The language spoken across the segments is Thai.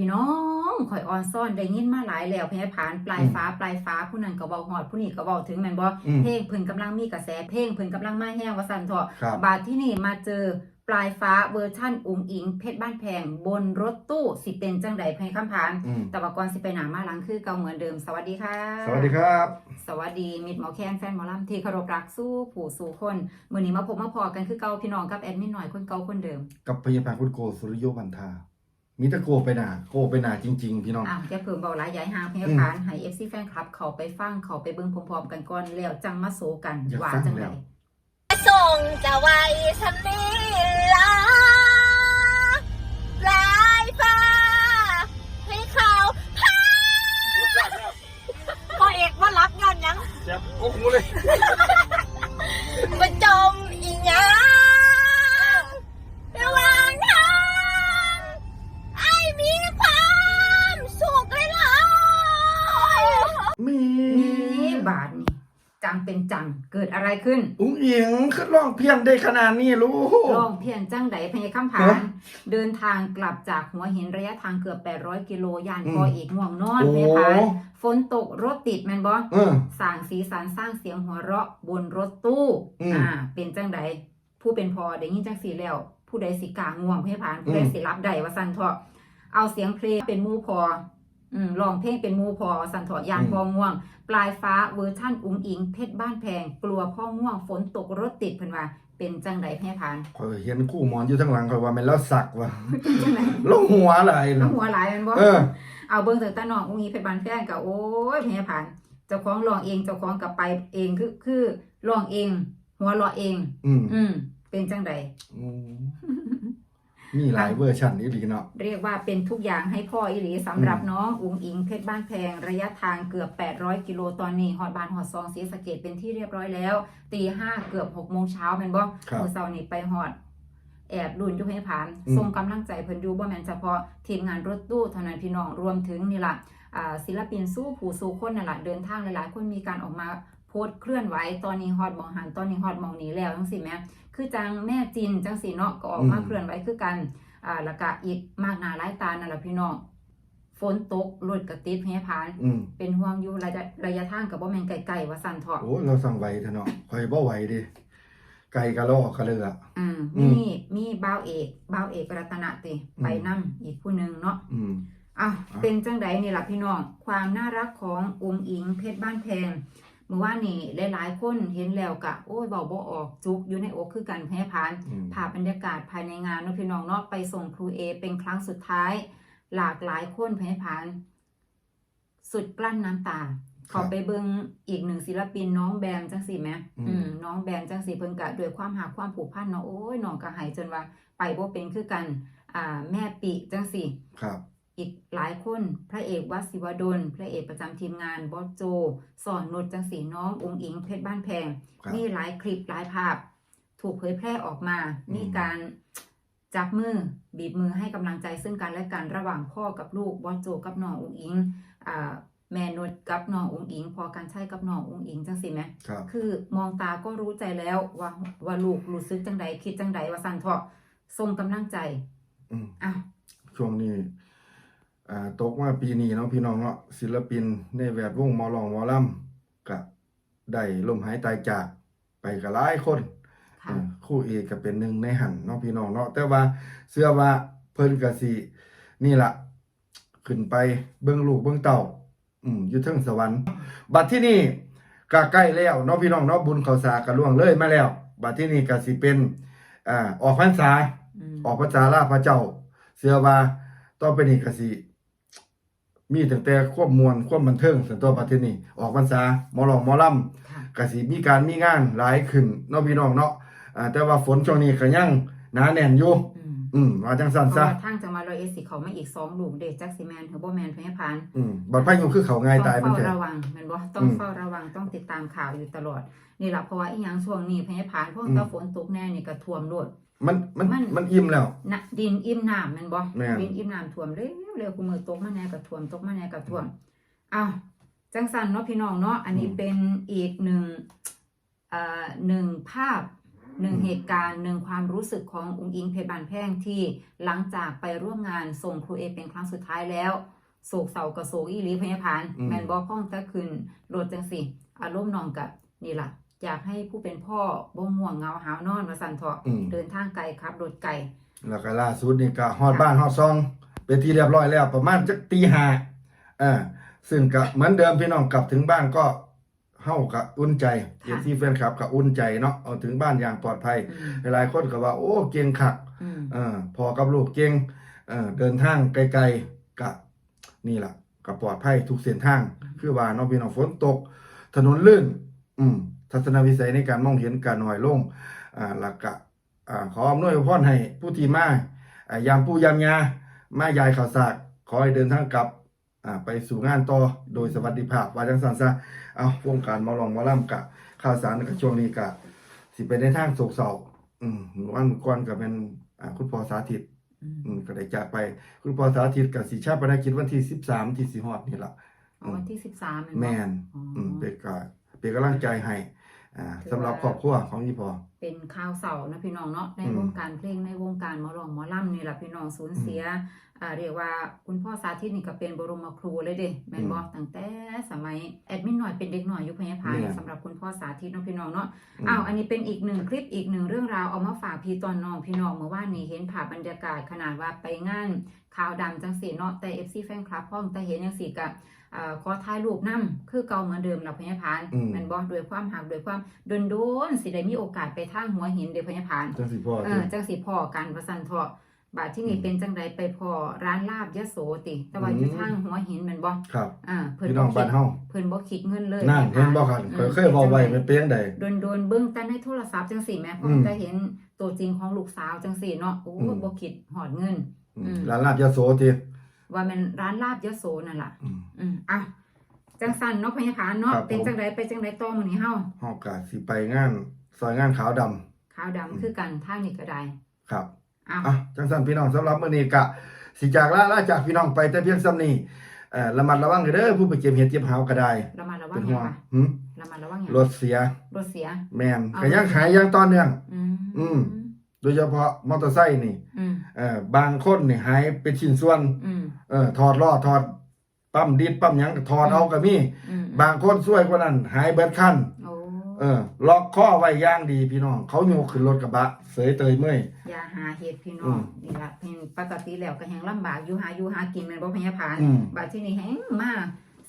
พี่น้องข่อยออนซ่อนได้ยินมาหลายแล้วเพญผ่านปลายฟ้าปลายฟ้าผู้นั้นก็เว้าฮอดผู้นี้ก็เว้าถึงแม่นบ่อืมเพลงเพิ่นกำลังมีกระแสเพลงเพิ่นกำลังมาแห้งว่าซั่นเถาะครับบาดที่นี่มาเจอปลายฟ้าเวอร์ชั่นอุ๋งอิง เพชรบ้านแพง บนรถตู้สิเป็นจังใดเพลงคำผานอืมแต่ว่าก่อนสิไปหนามาหลังคือเก่าเหมือนเดิม สวัสดีค่ะ สวัสดีครับ สวัสดี มิตรหมอแคนแฟนหมอลำที่เคารพรักสู้ผู้สู่คนมื้อนี้มาพบมาพอกันคือเก่าพี่น้องกับแอดมินหน่อยคนเก่าคนเดิม กับพยาบาลคุณโกสุริโยบันทา มีแตะโกไปหนาโกไปหนาจริง ๆ พี่น้อง อะอย่าเพิ่มเบาหลายย้ายห่างเพลงผานให้ FC แฟนคลับ เขาไปฟังเขาไปเบิ่งพร้อมๆกันก่อนแล้วจังมาโซกันอยากว่าฟังจังไดแล้วส่งจะไว้ฉันนี้ละปลายฟ้า ให้เขาพาพอเอกว่ารักย้อนหยังแซ่บโอ้โหเลย บาทนี่จังเป็นจังเกิดอะไรขึ้น อุ้งอิงขึ้นร้องเพียงได้ขนาดนี้ลูกลองเพียงจังไดพญาคำผาฮะนเดินทางกลับจากหัวหินระยะทางเกือบ 800 กิโลยานอืมพอเอกง่วงนอนโอ้พญาผานฝนตกรถติดแมนบอเออสร้างสีสันสร้างเสียงหัวเราะบนรถตู้อืมอ่า เป็นจังไดผู้เป็นพอได้ยินจังสีแล้ว ผู้ใดสิกล้าง่วงพญาผานผู้ใดอืมสิรับได้ว่าสั่นเถาะเอาเสียงเพลงเป็นหมูพอ อืมร้องเพลงเป็นหมูพอว่าสั่นเถาะยานพอง่วง ปลายฟ้าเวอร์ชั่นอุ้งอิงเพชรบ้านแพง กลัวพ่อง่วงฝนตกรถติดเพิ่นว่าเป็นจังไดพญาผานข่อยเห็นคู่หมอนอยู่ทั้างหลังข่อยว่าแมันแล้วสักว่ะจังไดแลงหัวอะไรน้นะหัวหลายแมันบ่เออเอาเบิ่งถึงตาน้องอุ้งอีเพชรบานแพงก็โอ้ยแม่ผ่านเจ้าของร้องเองเจ้าของก็ไปเองคือคือร้องเอง หัวเราะเอง อืมอืมเป็นจังใดอื มมีหลายเวอร์ชันนี่ดีเนาะเรียกว่าเป็นทุกอย่างให้พ่ออีหลีสำหรับอืมน้องอุ้งอิงเพชรบ้านแพงระยะทางเกือบ 800 กิโลตอนนี้ฮอดบานฮอดซองศรีสะเกดเป็นที่เรียบร้อยแล้ว ตีห้าเกือบ6โมงเช้าแม่นบ่ครับมื้อเช้านี้ไปฮอดแอบรุ่นอยู่ให้ผ่านอืมส่งกำลังใจเพิ่นอยู่บ่แม่นเฉพาะทีมงานรถตู้เท่านั้นพี่น้องรวมถึงนี่ล่ะอ่าศิลปินสู้ผู้สู้คนนั่นล่ะเดินทางหลายๆ คนมีการออกมา โพสต์เคลื่อนไหวตอนนี้ฮอดหมองหันตอนนี้ฮอดหมองนี้แล้วจังซี่แหมคือจังแม่จินจังซี่เนาะก็ออกมาอืมเคลื่อนไหวคือกันอ่าแล้วก็อีกมากหน้าหลายตานั่นล่ะพี่น้องฝนตกรถกระติดให้ผ่าน อืมเป็นห่วงอยู่ระยะระยะทางก็บ่แม่นไกลๆว่าสั่นเถาะโอ้เราสั่งไหวเถอะเนาะข่อยบ่ไหวดิไก่กะลอกกะเลือ อืมอืม มีมีบ้าวเอกบ้าวเอกรัตนะติอืมไปนํอีกผู้หนึงเนาะ อืม อะอะ เป็นจังใดนี่ล่ะพี่น้อง ความน่ารักขององค์อิงเพชรบ้านแพง เมื่อวานนี่หลายๆคนเห็นแล้วกะโอ้ยเบาบ่ออกจุกอยู่ในอกคือกันแพ้พานอืมภาพบรรยากาศภายในงานเนาะพี่น้องเนาะไปส่งครูเอเป็นครั้งสุดท้าย หลากหลายคนแพ้พาน สุดกลั้นน้ำตาเขาไปเบิ่งอีกหนึ่งศิลปินน้องแบมจังสิแหมอืมอืมน้องแบมจังสิเพิ่นกะด้วยความหักความผูกพันเนาะโอ้ยน้องก็หายจนว่า ไปบ่เป็นคือกัน อ่า แม่ปิจังสิครับ อีกหลายคนพระเอกวัดศิวดล พระเอกประจำทีมงานบอสโจ สอนนุชจังสีน้ององค์อิงเพชรบ้านแพงครับมีหลายคลิปหลายภาพ ถูกเผยแพร่ออกมาอืมมีการจับมือบีบมือให้กำลังใจซึ่งกันและกันระหว่างพ่อกับลูกบอสโจกับน้ององค์อิงอ่าแม่นุชกับน้ององค์อิง พอกันใช่กับน้ององค์อิงจังสิไหมครับคือมองตาก็รู้ใจแล้วว่าว่าลูกรู้สึกจังใดคิดจังใดว่าสั่นเถาะส่งกำลังใจอืมอ้าวช่วงนี้ อ่าตกมาปีนี้เนาะพี่น้องเนาะศิลปินในแวดวงหมอลองหมอลำก็ได้ลมหายตายจากไปกับหลายคนค่ะเออครู่เอกก็เป็นหนึ่งในหันเนาะพี่น้องเนาะแต่ว่าเชื่อว่าเพิ่นก็สินี่ล่ะ ขึ้นไปเบิ่งลูกเบิ่งเต่า อืมอยู่เทิงสวรรค์บัดที่นี่ก็ใกล้แล้วเนาะพี่น้องเนาะบุญเขาสากก็ล่วงเลยมาแล้ว บัดที่นี่ก็สิเป็นอ่าออกพรรษาอืมออกพรรษาลาพระเจ้าเชื่อว่าต่อไปนี้ก็สิ มีตั้งแต่ความมวลความบันเทิงส่วนตัวบัดที่นี่ออกพรรษาหมอลองหมอลำค่ะก็สิมีการมีงานหลายขึ้นเนาะพี่น้องเนาะอ่าแต่ว่าฝนช่วงนี้ก็ยังหนาแน่นอยู่อืมอืมว่าจังซั่นเพซะราะว่าทางจังหวัดร้อยเอ็ดสิเขามาอีกสองลูกเด็กจักสิแมนเฮอร์โบแมนพญพานอืมบัดพายุคือเขาง่ายตายต้มัอนงแท้ เฝ้าระวังแมันบ่ต้องอืมเฝ้าระวังต้องติดตามข่าวอยู่ตลอดนี่แหละเพราะว่าอีหยังช่วงนี้พญพานพวกอืมตาฝนตกแน่นี่ก็ท่วมโลด มันมันมัน มันอิ่มแล้ว นะดินอิ่มน้ำแมันบ่แม่น ดินอิ่มน้ำท่วมเร็วเร็วกูมือตกมาแน่ก็ท่วมตกมาแน่ก็ท่วมอ้าวจังสันเนาะพี่น้องเนาะอันนี้อืมเป็นอีกหนึ่งเอ่อหนึ่งภาพหนึ่งเหตุการณ์หนึ่งความรู้สึกขององค์อิงเพชรบานแพงที่หลังจากไปร่วมงานส่งครูเอเป็นครั้งสุดท้ายแล้ว โศกเศร้ากับโศกอีหลีพยาพานอืม แมนบอพ้องจะขึ้นโรดจังสิอารมณ์นองกับนี่ล่ะ อยากให้ผู้เป็นพ่อบ่ง่วงเหงาหาวนอนมาสั่นเถาะอืม เดินทางไกลครับรถไกลแล้วก็ล่าสุดนี่ก็ฮอดบ้านฮอดซอง เป็นที่เรียบร้อยแล้วประมาณจักตีห้าอ่าซึ่งก็เหมือนเดิมพี่น้องกลับถึงบ้านก็เฮาก็อุ่นใจเอค่ะซีแฟนคลับก็อุ่นใจเนาะเอาถึงบ้านอย่างปลอดภัย อืมหลายๆคนก็ว่า โอ้เก่งคัก อืม เออพอกับลูกเก่งเออเดินทางไกลๆก็นี่ล่ะก็ปลอดภัยทุกเส้นทาง คือว่าเน้องพี่น้องฝนตก ถนนลื่น อืม ทัศนวิสัยในการมองเห็นการหน่อยลงอ่าหลักกะอ่าขออำนวยพรให้ผู้ที่มาอ่ายามปู่ยามยามายายข่าวสากขอให้เดินทางกลับอ่าไปสู่งานต่อโดยสวัสดิภาพว่าจังสันซะเอาวงการหมาลองหมาล่ำกะข่าวสารกับช่วงนี้กะสิไปในทางโศกเศร้าอืมวันก่อนก็เป็นอ่าคุณพ่อสาธิตอืมอืมก็ได้จากไปคุณพ่อสาธิตกับสีชาปนกิจวันที่13ที่สิฮอดนี่ล่ะเอาวันที่สิบสามแมนอ๋อออืมเป็นก็เป็นกำลังใจให้ อ่าถือว่าสำหรับครอบครัวของยี่พอเป็นข่าวเสานะพี่น้องเนาะในอืมวงการเพลงในวงการหมอลองหมอล่ำนี่แหละพี่น้องสูญเสียอ่าเรียกว่าคุณพ่อสาธิตนี่ก็เป็นบรมครูเลยเด้แม่นบอกตั้งแต่สมัยแอดมินหน่อยเป็นเด็กหน่อยอยุคพยาพานเนี่ยสำหรับคุณพ่อสาธิตเนาะพี่น้องเนาะมอ้าวอันนี้เป็นอีกหนึ่งคลิปอีกหนึ่งเรื่องราวเอามาฝากพี่ตอนน้องพี่น้องเมื่อวานนี้เห็นภาพบรรยากาศขนาดว่าไปงานข่าวดำจังสีเนาะแต่ FC แฟนคลับพ้องแต่เห็นจังสีกะอ่าขอถ่ายรูปนํคือเก่าเหมือนเดิมล่ะพยาพานอืมแมันบ่ด้วยความหักด้วยความโดนโดนๆสิได้มีโอกาสไปทางหัวหินเด้อพยาพานจังสิพ่อเอสิอจังสิพ่อกันว่าซั่นเถาะบาดที่นี่อืมเป็นจังไดไปพอร้านลาบยะโสติ แต่ว่าอืมอยู่ทางหัวหินแม่นบ่ครับอ่าเพิ่นพี่น้องคิบ้าดนเฮาเพิ่นบ่คิดเงินเลยนั่นพเห็นบ่ครับเคยเคยเว้าไว้เป็นเปียงใดโดนโดนๆเบิ่งแต่ในโทรศัพท์จังซี่แหม่พออืมแต่เห็นตัวจริงของลูกสาวจังซี่เนาะโอ้อืมบ่คิดหอดเงินอืมอืมร้านลาบยาโสติว่ามันร้านลาบยะโสนั่นล่ะอืมอืมอะจังสันเนาะพยาพานเนาะครับผมเป็นจังไดไปจังไดต่อมื้อนี้เฮาเฮาก็สิไปงาน ซอยงานขาวดำ ขาวดำคือกันทางนี้ก็ได้ครับ อ้าวอะจังซั่นพี่น้องสำหรับมื้อนี้ก็สิจากลาลาจากพี่น้องไปแต่เพียงส่ำนี้เอ่อระมัดระวังเด้อผู้ไปเก็บเห็ดเก็บหาวก็ได้ระมัดระวัเป็งนหห่ยัวงงค่ะหึระมัดระวังหยังรถเสียรถเสีย แม่นเอา ก็ยังหายอย่างต่อเนื่อง อืมอืม โดยเฉพาะมอเตอร์ไซค์นี่อืมเอ่อบางคนนี่หายเป็นชิ้นส่วน อืม เออถอดล้อถอดปั๊มดิดปั๊มหยังก็ถอดเอาก็มี อืมบางคนซวยกว่านั้นหายเบิดคันโอ้ เออล็อกข้อไว้อย่างดีพี่น้อง เขาโยกขึ้นรถกระบะ เสยเตยเมื่อย อย่าหาเฮ็ดพี่น้อืองมนี่ล่ะเพิ่นปกติแล้วก็แฮงลำบากอยู่หาอยู่หากินแม่นบ่พยาพานอืม บัดที่นี่แฮงมา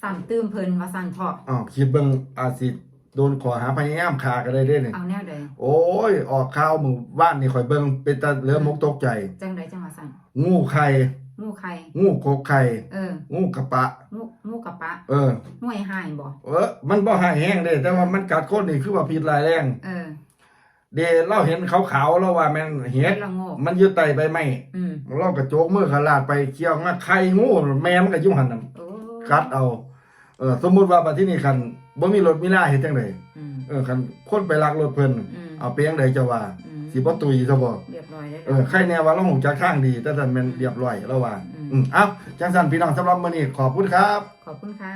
ซ้ำตื้มเพิ่นว่าซั่นเถาะอ้าวคิดเบิ่งอาจสิโดนขอหาพยายามฆ่าก็ได้เด้นี่เอาแนวใดโอ้ย ออกข่าวหมู่บ้านนี่ข่อยเบิ่งเป็นตาเหลือมกตกใจ จังไดจังว่าซั่นงูไข่ งูไข่งูกกไข่เอองูกระปะ งูงูกระปะเออห้วยหายบ่เออมันบ่หายแห้งเด้แต่ว่ามันกัดคนนี่คือว่าพิษร้ายแรงเออเดเราเห็นขาวๆแล้วว่าแม่นเห็ดละโงกมันอยู่ใต้ใบไม้อืมเรากระโจกมือขลาดไปเคี่ยวงาไข่งูแม่มันก็อยู่หั่นน่ะโอ้กัดเอา เออ สมมุติว่าบัดที่นี่คันบ่มีรถมีลาเฮ็ดจังไดอืมเออคันคนไปลักรถเพิ่นอืมเอาไปจังไดจะว่าอืม สิบ่ตุยซะบ่เรียบร้อยแล้วเออใครแน่ว่าเราหงจักทางดี แต่ท่านแม่นเรียบร้อยแล้วว่าอืมอืมเอ้าจังซั่นพี่น้องสำหรับมื้อนี้ขอบคุณครับ ขอบคุณค่ะ